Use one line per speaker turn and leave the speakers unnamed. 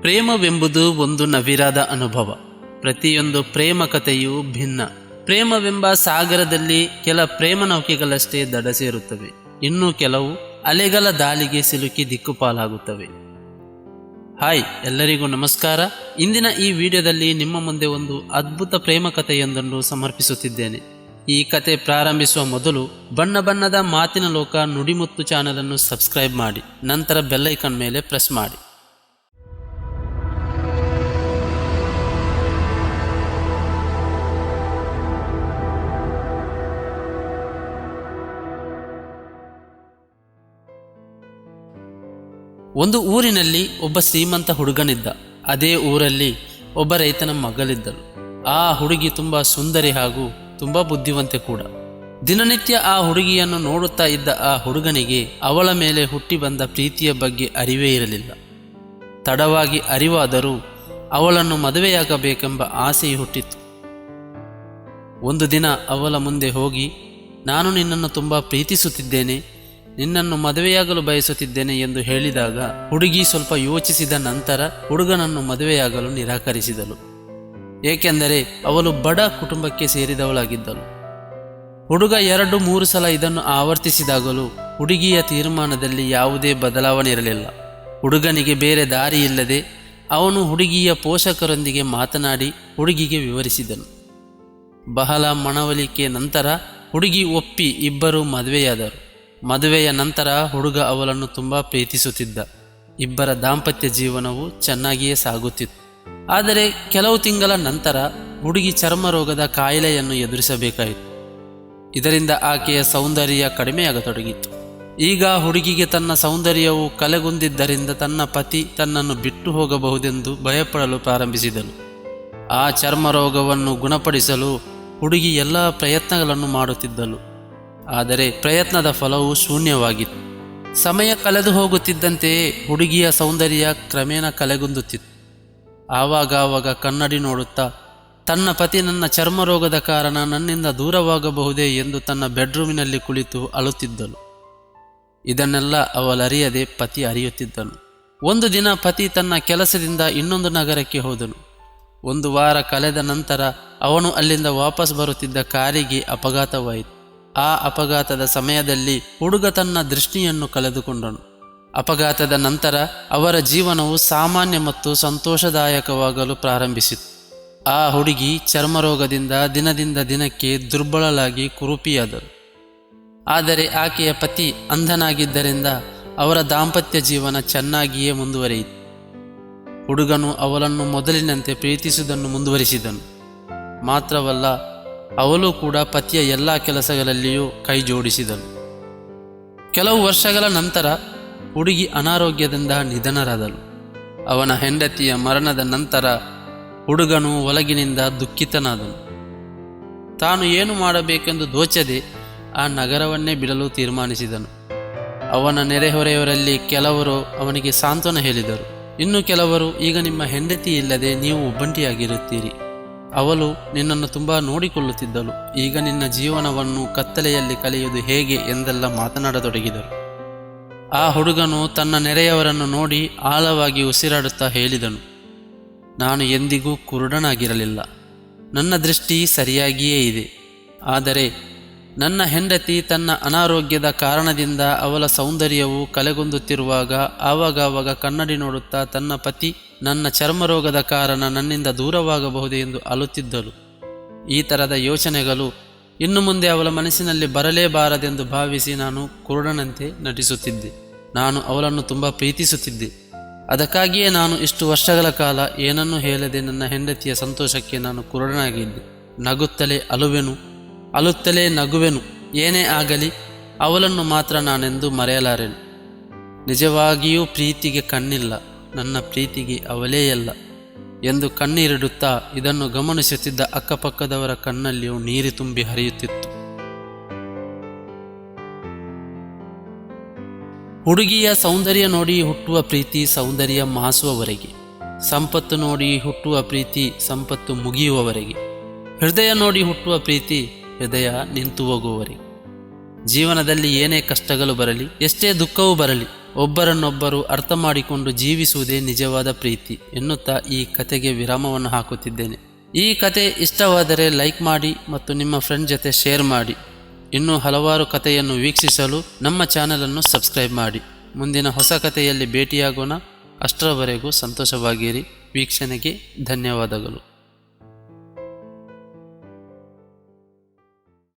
ಪ್ರೇಮವೆಂಬುದು ಒಂದು ನವಿರಾದ ಅನುಭವ. ಪ್ರತಿಯೊಂದು ಪ್ರೇಮ ಕಥೆಯೂ ಭಿನ್ನ. ಪ್ರೇಮವೆಂಬ ಸಾಗರದಲ್ಲಿ ಕೆಲ ಪ್ರೇಮ ನೌಕೆಗಳಷ್ಟೇ ದಡ ಸೇರುತ್ತವೆ. ಇನ್ನೂ ಕೆಲವು ಅಲೆಗಳ ದಾಳಿಗೆ ಸಿಲುಕಿ ದಿಕ್ಕುಪಾಲಾಗುತ್ತವೆ ಹಾಯ್, ಎಲ್ಲರಿಗೂ ನಮಸ್ಕಾರ. ಇಂದಿನ ಈ ವಿಡಿಯೋದಲ್ಲಿ ನಿಮ್ಮ ಮುಂದೆ ಒಂದು ಅದ್ಭುತ ಪ್ರೇಮ ಕಥೆಯೊಂದನ್ನು ಸಮರ್ಪಿಸುತ್ತಿದ್ದೇನೆ. ಈ ಕತೆ ಪ್ರಾರಂಭಿಸುವ ಮೊದಲು ಬಣ್ಣ ಬಣ್ಣದ ಮಾತಿನ ಲೋಕ ನುಡಿಮುತ್ತು ಚಾನಲನ್ನು ಸಬ್ಸ್ಕ್ರೈಬ್ ಮಾಡಿ. ನಂತರ ಬೆಲ್ಲೈಕನ್ ಮೇಲೆ ಪ್ರೆಸ್ ಮಾಡಿ. ಒಂದು ಊರಿನಲ್ಲಿ ಒಬ್ಬ ಶ್ರೀಮಂತ ಹುಡುಗನಿದ್ದ. ಅದೇ ಊರಲ್ಲಿ ಒಬ್ಬ ರೈತನ ಮಗಳಿದ್ದಳು. ಆ ಹುಡುಗಿ ತುಂಬ ಸುಂದರಿ ಹಾಗೂ ತುಂಬ ಬುದ್ಧಿವಂತೆ ಕೂಡ. ದಿನನಿತ್ಯ ಆ ಹುಡುಗಿಯನ್ನು ನೋಡುತ್ತಾ ಇದ್ದ ಆ ಹುಡುಗನಿಗೆ ಅವಳ ಮೇಲೆ ಹುಟ್ಟಿ ಬಂದ ಪ್ರೀತಿಯ ಬಗ್ಗೆ ಅರಿವೇ ಇರಲಿಲ್ಲ. ತಡವಾಗಿ ಅರಿವಾದರೂ ಅವಳನ್ನು ಮದುವೆಯಾಗಬೇಕೆಂಬ ಆಸೆಯು ಹುಟ್ಟಿತ್ತು ಒಂದು ದಿನ ಅವಳ ಮುಂದೆ ಹೋಗಿ, ನಾನು ನಿನ್ನನ್ನು ತುಂಬ ಪ್ರೀತಿಸುತ್ತಿದ್ದೇನೆ. ನಿನ್ನನ್ನು ಮದುವೆಯಾಗಲು ಬಯಸುತ್ತಿದ್ದೇನೆ ಎಂದು ಹೇಳಿದಾಗ ಹುಡುಗಿ ಸ್ವಲ್ಪ ಯೋಚಿಸಿದ ನಂತರ ಹುಡುಗನನ್ನು ಮದುವೆಯಾಗಲು ನಿರಾಕರಿಸಿದಳು. ಏಕೆಂದರೆ ಅವಳು ಬಡ ಕುಟುಂಬಕ್ಕೆ ಸೇರಿದವಳಾಗಿದ್ದಳು. ಹುಡುಗ ಎರಡು ಮೂರು ಸಲ ಇದನ್ನು ಆವರ್ತಿಸಿದಾಗಲೂ ಹುಡುಗಿಯ ತೀರ್ಮಾನದಲ್ಲಿ ಯಾವುದೇ ಬದಲಾವಣೆ ಇರಲಿಲ್ಲ ಹುಡುಗನಿಗೆ ಬೇರೆ ದಾರಿ ಇಲ್ಲದೆ ಅವನು ಹುಡುಗಿಯ ಪೋಷಕರೊಂದಿಗೆ ಮಾತನಾಡಿ ಹುಡುಗಿಗೆ ವಿವರಿಸಿದನು. ಬಹಳ ಮನವೊಲಿಕೆ ನಂತರ ಹುಡುಗಿ ಒಪ್ಪಿ ಇಬ್ಬರು ಮದುವೆಯಾದರು. ಮದುವೆಯ ನಂತರ ಹುಡುಗ ಅವಳನ್ನು ತುಂಬ ಪ್ರೀತಿಸುತ್ತಿದ್ದ. ಇಬ್ಬರ ದಾಂಪತ್ಯ ಜೀವನವು ಚೆನ್ನಾಗಿಯೇ ಸಾಗುತ್ತಿತ್ತು. ಆದರೆ ಕೆಲವು ತಿಂಗಳ ನಂತರ ಹುಡುಗಿ ಚರ್ಮ ರೋಗದ ಕಾಯಿಲೆಯನ್ನು ಎದುರಿಸಬೇಕಾಯಿತು. ಇದರಿಂದ ಆಕೆಯ ಸೌಂದರ್ಯ ಕಡಿಮೆಯಾಗತೊಡಗಿತ್ತು. ಈಗ ಹುಡುಗಿಗೆ ತನ್ನ ಸೌಂದರ್ಯವು ಕಲೆಗುಂದಿದ್ದರಿಂದ ತನ್ನ ಪತಿ ತನ್ನನ್ನು ಬಿಟ್ಟು ಹೋಗಬಹುದೆಂದು ಭಯಪಡಲು ಪ್ರಾರಂಭಿಸಿದನು. ಆ ಚರ್ಮ ರೋಗವನ್ನು ಗುಣಪಡಿಸಲು ಹುಡುಗಿ ಎಲ್ಲ ಪ್ರಯತ್ನಗಳನ್ನು ಮಾಡುತ್ತಿದ್ದಳು. ಆದರೆ ಪ್ರಯತ್ನದ ಫಲವು ಶೂನ್ಯವಾಗಿತ್ತು. ಸಮಯ ಕಳೆದು ಹೋಗುತ್ತಿದ್ದಂತೆಯೇ ಹುಡುಗಿಯ ಸೌಂದರ್ಯ ಕ್ರಮೇಣ ಕಲೆಗುಂದುತ್ತಿತ್ತು ಆವಾಗ ಕನ್ನಡಿ ನೋಡುತ್ತಾ, ತನ್ನ ಪತಿ ನನ್ನ ಚರ್ಮರೋಗದ ಕಾರಣ ನನ್ನಿಂದ ದೂರವಾಗಬಹುದೇ ಎಂದು ತನ್ನ ಬೆಡ್ರೂಮಿನಲ್ಲಿ ಕುಳಿತು ಅಳುತ್ತಿದ್ದಳು. ಇದನ್ನೆಲ್ಲ ಅವಳರಿಯದೆ ಪತಿ ಅರಿಯುತ್ತಿದ್ದನು ಒಂದು ದಿನ ಪತಿ ತನ್ನ ಕೆಲಸದಿಂದ ಇನ್ನೊಂದು ನಗರಕ್ಕೆ ಹೋದನು. ಒಂದು ವಾರ ಕಳೆದ ನಂತರ ಅವನು ಅಲ್ಲಿಂದ ವಾಪಸ್ ಬರುತ್ತಿದ್ದ ಕಾರಿಗೆ ಅಪಘಾತವಾಯಿತು. ಆ ಅಪಘಾತದ ಸಮಯದಲ್ಲಿ ಹುಡುಗ ತನ್ನ ದೃಷ್ಟಿಯನ್ನು ಕಳೆದುಕೊಂಡನು. ಅಪಘಾತದ ನಂತರ ಅವರ ಜೀವನವು ಸಾಮಾನ್ಯ ಮತ್ತು ಸಂತೋಷದಾಯಕವಾಗಲು ಪ್ರಾರಂಭಿಸಿತು. ಆ ಹುಡುಗಿ ಚರ್ಮರೋಗದಿಂದ ದಿನದಿಂದ ದಿನಕ್ಕೆ ದುರ್ಬಲಳಾಗಿ ಕುರುಪಿಯಾದರು ಆದರೆ ಆಕೆಯ ಪತಿ ಅಂಧನಾಗಿದ್ದರಿಂದ ಅವರ ದಾಂಪತ್ಯ ಜೀವನ ಚೆನ್ನಾಗಿಯೇ ಮುಂದುವರಿಯಿತು. ಹುಡುಗನು ಅವಳನ್ನು ಮೊದಲಿನಂತೆ ಪ್ರೀತಿಸುವುದನ್ನು ಮುಂದುವರಿಸಿದನು. ಮಾತ್ರವಲ್ಲ ಅವಳು ಕೂಡ ಪತಿಯ ಎಲ್ಲ ಕೆಲಸಗಳಲ್ಲಿಯೂ ಕೈ ಜೋಡಿಸಿದಳು. ಕೆಲವು ವರ್ಷಗಳ ನಂತರ ಹುಡುಗಿ ಅನಾರೋಗ್ಯದಿಂದ ನಿಧನರಾದಳು. ಅವನ ಹೆಂಡತಿಯ ಮರಣದ ನಂತರ ಹುಡುಗನು ಒಳಗಿನಿಂದ ದುಃಖಿತನಾದನು. ತಾನು ಏನು ಮಾಡಬೇಕೆಂದು ದೋಚದೆ ಆ ನಗರವನ್ನೇ ಬಿಡಲು ತೀರ್ಮಾನಿಸಿದನು. ಅವನ ನೆರೆಹೊರೆಯವರಲ್ಲಿ ಕೆಲವರು ಅವನಿಗೆ ಸಾಂತ್ವನ ಹೇಳಿದರು. ಇನ್ನು ಕೆಲವರು, ಈಗ ನಿಮ್ಮ ಹೆಂಡತಿ ಇಲ್ಲದೆ ನೀವು ಒಬ್ಬಂಟಿಯಾಗಿರುತ್ತೀರಿ. ಅವಳು ನಿನ್ನನ್ನು ತುಂಬ ನೋಡಿಕೊಳ್ಳುತ್ತಿದ್ದಳು. ಈಗ ನಿನ್ನ ಜೀವನವನ್ನು ಕತ್ತಲೆಯಲ್ಲಿ ಕಲಿಯುವುದು ಹೇಗೆ ಎಂದೆಲ್ಲ ಮಾತನಾಡತೊಡಗಿದರು. ಆ ಹುಡುಗನು ತನ್ನ ನೆರೆಯವರನ್ನು ನೋಡಿ ಆಳವಾಗಿ ಉಸಿರಾಡುತ್ತಾ ಹೇಳಿದನು, ನಾನು ಎಂದಿಗೂ ಕುರುಡನಾಗಿರಲಿಲ್ಲ. ನನ್ನ ದೃಷ್ಟಿ ಸರಿಯಾಗಿಯೇ ಇದೆ. ಆದರೆ ನನ್ನ ಹೆಂಡತಿ ತನ್ನ ಅನಾರೋಗ್ಯದ ಕಾರಣದಿಂದ ಅವಳ ಸೌಂದರ್ಯವು ಕಲೆಗೊಂದುತ್ತಿರುವಾಗ ಆವಾಗವಾಗ ಕನ್ನಡಿ ನೋಡುತ್ತಾ ತನ್ನ ಪತಿ ನನ್ನ ಚರ್ಮರೋಗದ ಕಾರಣ ನನ್ನಿಂದ ದೂರವಾಗಬಹುದೇ ಎಂದು ಅಲುತ್ತಿದ್ದಳು ಈ ಥರದ ಯೋಚನೆಗಳು ಇನ್ನು ಮುಂದೆ ಅವಳ ಮನಸ್ಸಿನಲ್ಲಿ ಬರಲೇಬಾರದೆಂದು ಭಾವಿಸಿ ನಾನು ಕುರುಡನಂತೆ ನಟಿಸುತ್ತಿದ್ದೆ. ನಾನು ಅವಳನ್ನು ತುಂಬ ಪ್ರೀತಿಸುತ್ತಿದ್ದೆ. ಅದಕ್ಕಾಗಿಯೇ ನಾನು ಇಷ್ಟು ವರ್ಷಗಳ ಕಾಲ ಏನನ್ನೂ ಹೇಳದೆ ನನ್ನ ಹೆಂಡತಿಯ ಸಂತೋಷಕ್ಕೆ ನಾನು ಕುರುಡನಾಗಿದ್ದೆ. ನಗುತ್ತಲೇ ಅಲುವೆನು, ಅಲುತ್ತಲೇ ನಗುವೆನು. ಏನೇ ಆಗಲಿ, ಅವಳನ್ನು ಮಾತ್ರ ನಾನೆಂದು ಮರೆಯಲಾರೆನು. ನಿಜವಾಗಿಯೂ ಪ್ರೀತಿಗೆ ಕಣ್ಣಿಲ್ಲ. ನನ್ನ ಪ್ರೀತಿಗೆ ಅವಲೇ ಅಲ್ಲ ಎಂದು ಕಣ್ಣೀರಿಡುತ್ತಾ ಇದನ್ನು ಗಮನಿಸುತ್ತಿದ್ದ ಅಕ್ಕಪಕ್ಕದವರ ಕಣ್ಣಲ್ಲಿಯೂ ನೀರು ತುಂಬಿ ಹರಿಯುತ್ತಿತ್ತು. ಹುಡುಗಿಯ ಸೌಂದರ್ಯ ನೋಡಿ ಹುಟ್ಟುವ ಪ್ರೀತಿ ಸೌಂದರ್ಯ ಮಾಸುವವರೆಗೆ, ಸಂಪತ್ತು ನೋಡಿ ಹುಟ್ಟುವ ಪ್ರೀತಿ ಸಂಪತ್ತು ಮುಗಿಯುವವರೆಗೆ, ಹೃದಯ ನೋಡಿ ಹುಟ್ಟುವ ಪ್ರೀತಿ ಹೃದಯ ನಿಂತು ಹೋಗುವವರೆಗೆ. ಜೀವನದಲ್ಲಿ ಏನೇ ಕಷ್ಟಗಳು ಬರಲಿ, ಎಷ್ಟೇ ದುಃಖವೂ ಬರಲಿ ಒಬ್ಬರನ್ನೊಬ್ಬರು ಅರ್ಥ ಮಾಡಿಕೊಂಡು ಜೀವಿಸುವುದೇ ನಿಜವಾದ ಪ್ರೀತಿ ಎನ್ನುತ್ತಾ ಈ ಕತೆಗೆ ವಿರಾಮವನ್ನು ಹಾಕುತ್ತಿದ್ದೇನೆ. ಈ ಕತೆ ಇಷ್ಟವಾದರೆ ಲೈಕ್ ಮಾಡಿ ಮತ್ತು ನಿಮ್ಮ ಫ್ರೆಂಡ್ ಜೊತೆ ಶೇರ್ ಮಾಡಿ. ಇನ್ನೂ ಹಲವಾರು ಕಥೆಯನ್ನು ವೀಕ್ಷಿಸಲು ನಮ್ಮ ಚಾನಲನ್ನು ಸಬ್ಸ್ಕ್ರೈಬ್ ಮಾಡಿ. ಮುಂದಿನ ಹೊಸ ಕಥೆಯಲ್ಲಿ ಭೇಟಿಯಾಗೋಣ. ಅಷ್ಟರವರೆಗೂ ಸಂತೋಷವಾಗಿರಿ. ವೀಕ್ಷಣೆಗೆ ಧನ್ಯವಾದಗಳು.